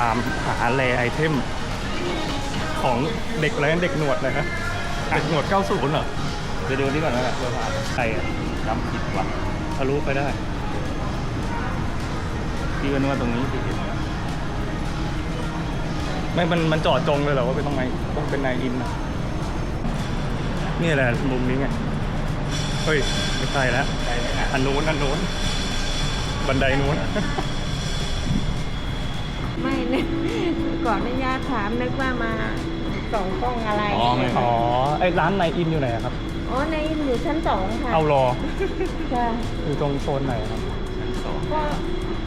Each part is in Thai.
ตามหาแลไอเทม ของเด็กอะไรนะเด็กหนวดเลยฮะเด็กหนวด 90 เหรอไปดูนี่ก่อนนะเพื่อผ่านใครอะจำผิดว่ะทะลุไปได้พี่ก็นึกว่าตรงนี้ผิดไม่มันมันเจอดจงเลยเหรอว่าเป็นต้องไหนต้องเป็นนายอินนะนี่แหละมุมนี้ไงเฮ้ยไม่ใช่แล้วใช่ไหมอะอันนู้นอันนู้นบันไดนู้นไม่ นึกก่อนอนุญาตถามนึกว่ามาส่องกล้องอะไรอ๋อไม่ อ๋อไอ้ร้านนายอินอยู่ไหนอะครับ อ๋อในอยู่ชั้นสองค่ะเอารอค่ะอยู่ตรงโซนไหนครับสองก็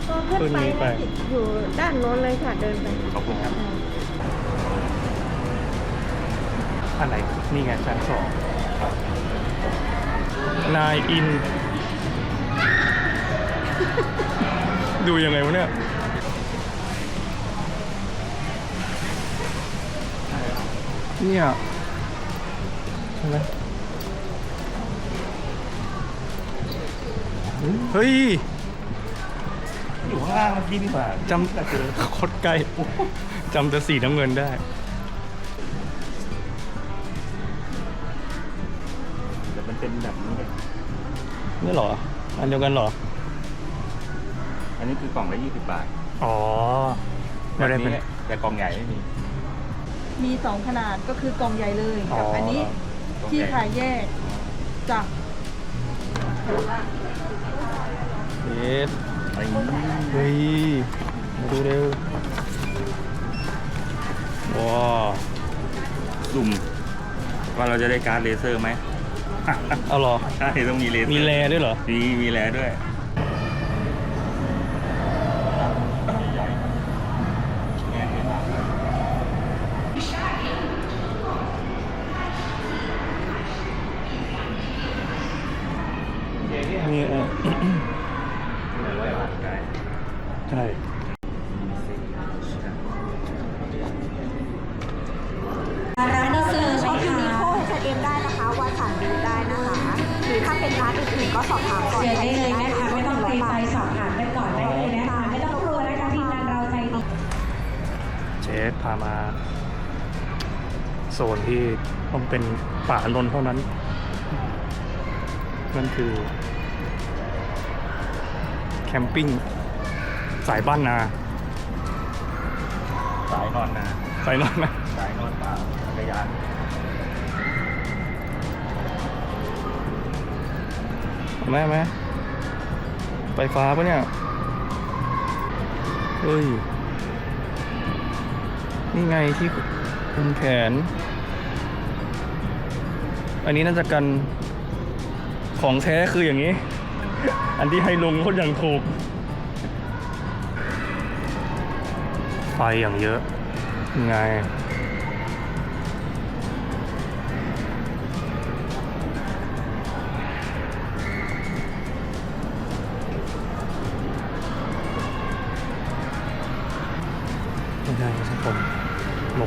ก็ขึ้นขึ้นไปนี้ไปนะอยู่ด้านโน้นเลยค่ะเดินไปขอบคุณครับอะไรนี่ไงชั้นสองนายอิน ดูยังไงวะเนี่ย เนี่ยใช่ไหมเฮ้ย อยู่ข้างล่างมันดีกว่าจำโคตรใกล้จำแต่สีน้ำเงินได้ แต่มันเป็นแบบนี้นี่เหรอ อันเดียวกันเหรอ อันนี้คือกล่องละ20บาทอ๋อไม่ได้เป็นแบบแต่กล่องใหญ่ไม่มี มีสองขนาดก็คือกล่องใหญ่เลยอ๋อกับอันนี้กล่องที่ใหญ่ขายแยกจากเอสไอ้เฮ้ยมาดูเร็วว้าวสุ่มว่าเราจะได้การ์ดเลเซอร์ไหม เอาเหรอ ใช่ต้องมีเลเซอร์มีแลด้วยเหรอ มีมีแลด้วย อถ้าเป็นร้านอื่นๆก็สอบถามก่อนเชิญได้เลยนะคะไม่ต้องเตรียมใจสอบถามกันก่อนได้เลยนะคะไม่ต้องกลัวนะคะทีมงานเราใจดีเชฟพามาโซนที่ต้องเป็นป่าลนเท่านั้น นั่นคือ แคมปิ้ง สายบ้านนา สายนอนนาสายนอนนะสายนอนป่าจักรยาน เห็นไหมเห็นไหมไฟฟ้าปะเนี่ย เฮ้ย นี่ไงที่คุมแขน อันนี้น่าจะกัน ของแท้คืออย่างนี้ อันที่ให้ลงเขาอย่างถูก ไฟอย่างเยอะยังไง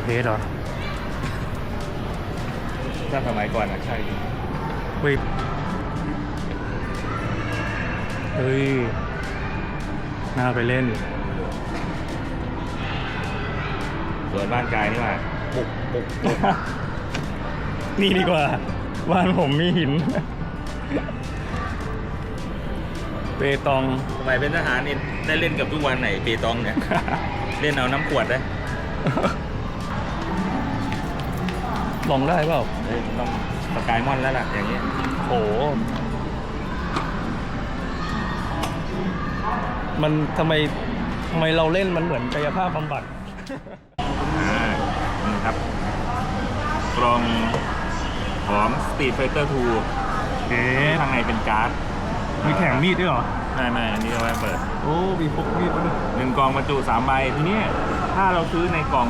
เพชรเหรอถ้าสมัยก่อนอะใช่เฮ้ยเฮ้ย น่าไปเล่นสวนบ้านกายนี่มาปุกปุกปุก นี่ดีกว่า บ้านผมมีหิน เปตอง สมัยเป็นทหารนี่ได้เล่นกับทุกวันไหนเปตองเนี่ย เล่นเอาน้ำขวดได้ ลองได้เปล่าเอ้ยต้องสกายมอนแล้วล่ะ อย่างเงี้ยโหมันทำไมทำไมเราเล่นมันเหมือนกายภาพบำบัด อ่านี่ครับกล่องของ Street Fighter 2เอ๊ะข้างในเป็นการ์ดมีแข่งมีดด้วยเหรอ ไม่ไม่อันนี้เอาไว้เปิด โอ้ มีพกมีดด้วย หนึ่งกล่องบรรจุสามใบทีนี้ถ้าเราซื้อในกล่อง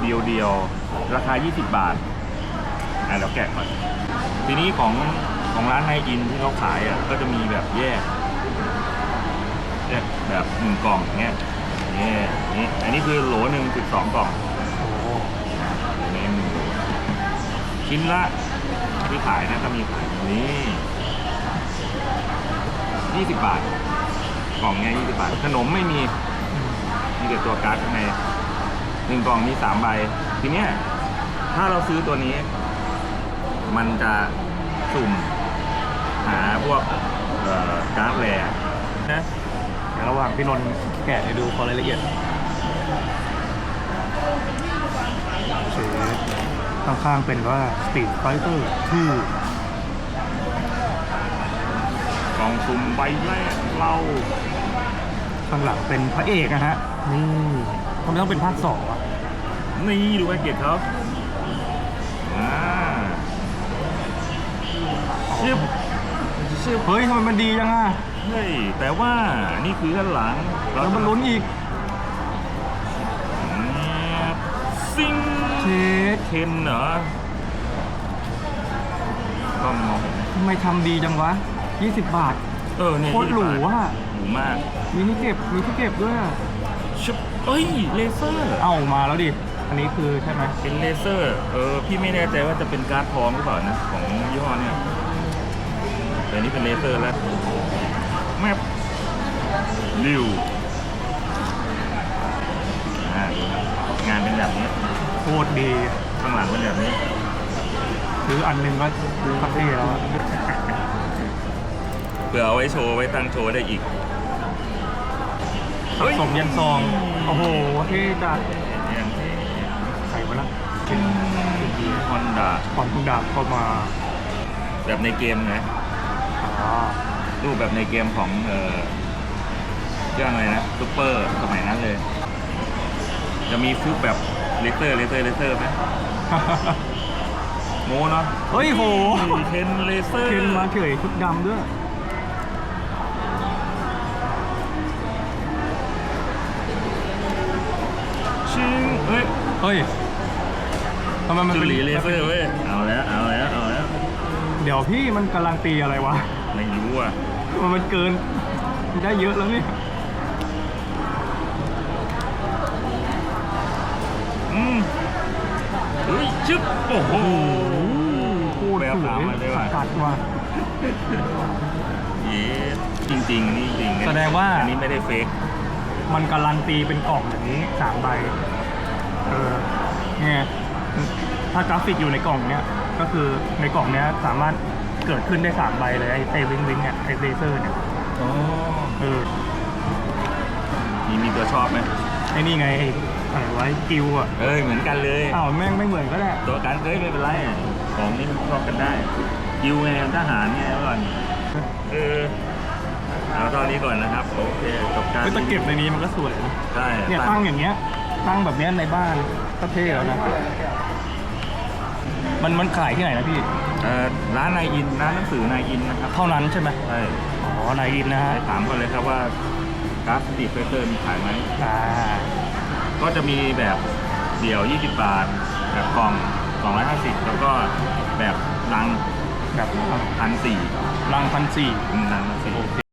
เดียวเดียวๆราคา 20 บาท อะเราแกะก่อนทีนี้ของของร้านไฮอินที่เขาขายอะก็จะมีแบบแยกแยกแบบหนึ่งกล่องเงี้ยนี่นี่อันนี้คือโหลหนึ่งสิบสองกล่องโอ้เมนูชิ้นละที่ขายนะก็มีขายนี่ยี่สิบบาท กล่องเนี้ย20บาท ขนมไม่มี มีแต่ตัวการ์ดข้างในหนึ่งกล่องมีสามใบ ทีเนี้ยถ้าเราซื้อตัวนี้ มันจะสุ่มหาพวกการ์ดแรนะเดี๋ยวระหว่างพี่นนท์แกะให้ดูขอรายละเอียดเชฟข้างๆเป็นว่า Street Fighter กองสุ่มใบแรกเราข้างหลังเป็นพระเอกนะฮะ นี่ทำไมต้องเป็นภาคสองอะ นี่ดูแพ็กเกจเขา ชิบชิบเฮ้ยทำไมมันดีจังอะเฮ้ยแต่ว่านี่คือด้านหลังแล้วมันลุ้นอีกเนี่ยซิงเชฟเคนเหรอก็มองเห็นไหมทำไมทำดีจังวะ 20 บาท เออเนี่ยโคตรหรู20บาทอะหรูมาก มีที่เก็บ มีที่เก็บด้วยอะชิบเอ้ย เลเซอร์ เอามาแล้วดิ อันนี้คือใช่ไหมเป็นเลเซอร์ เออ พี่ไม่แน่ใจว่าจะเป็นการ์ดทองหรือเปล่านะ ของยี่ห้อเนี่ย แต่นี่เป็นเลเซอร์แล้วแมปริวอ่างานเป็นแบบนี้ โคตรดี ข้างหลังเป็นแบบนี้ซื้ออันหนึงก็คับเท่แล้วอะเพื่อเอาไว้โชว์ไว้ตั้งโชว์ได้อีกเฮ้ยสมยันซอง โอ้โหเท่จัดอย่างที่ใส่มาละเป็นฮอนด้า ความคุณดาบเข้ามาแบบในเกมนะอ่า รูปแบบในเกมของเอ่อเครื่องอะไรนะซูเปอร์สมัยนั้นเลย จะมีฟุกแบบเลเซอร์เลเซอร์เลเซอร์ไหมโมเนาะเฮ้ยโหเคนเลเซอร์เคนมาเฉยชุดดำด้วยชิงเฮ้ยเฮ้ยทำไมมันจุเป็นลีเลเซอร์เว้ยเอาแล้วเอาแล้วเอาแล้วเดี๋ยวพี่มันการันตีอะไรวะ ไม่รู้อะมันมันเกินได้เยอะแล้วเนี่ยอืมเฮ้ยชึบโอ้โหโคตรแววสวตามยมาเลยว่ะกัดว่ะเย้จริงๆนี่จริงๆแสดงว่า อันนี้ไม่ได้เฟกมันการันตีเป็นกล่องอย่างนี้สามใบ เออเนี่ยถ้ากราฟิกอยู่ในกล่องเนี้ยก็คือในกล่องเนี้ยสามารถ เกิดขึ้นได้สามใบเลยไอ้ไอ้วิงวิงเนี่ยไอ้เลเซอร์เนี่ยอ๋อเออมีมีตัวชอบไหมไอ้นี่ไงไอ้อะไรไว้กิวอะเอ้ยเหมือนกันเลยอ้าวแม่งไม่เหมือนก็ได้ตัวกันเอ้ยไม่เป็นไรของนี่มันชอบกันได้ยิวไงทหารไงเมื่อก่อนเออเอาตอนนี้ก่อนนะครับโอเคจบการก็จะเก็บในนี้มันก็สวยนะใช่เนี่ยตั้งอย่างเงี้ยตั้งแบบเนี้ยในบ้านก็เท่แล้วนะ มันมันขายที่ไหนนะพี่ เอ่อร้านนายอินร้านหนังสือนายอินนะครับเท่านั้นใช่ไหมใช่อ๋อนายอินนะไปฮะถามก่อนเลยครับว่าการ์ดสตรีทไฟเตอร์มีขายไหมอ่าก็จะมีแบบเดี่ยว 20 บาท แบบกล่อง250 แล้วก็แบบลังแบบพันสี่รังพันสี่ ลังพันสี่ โอเค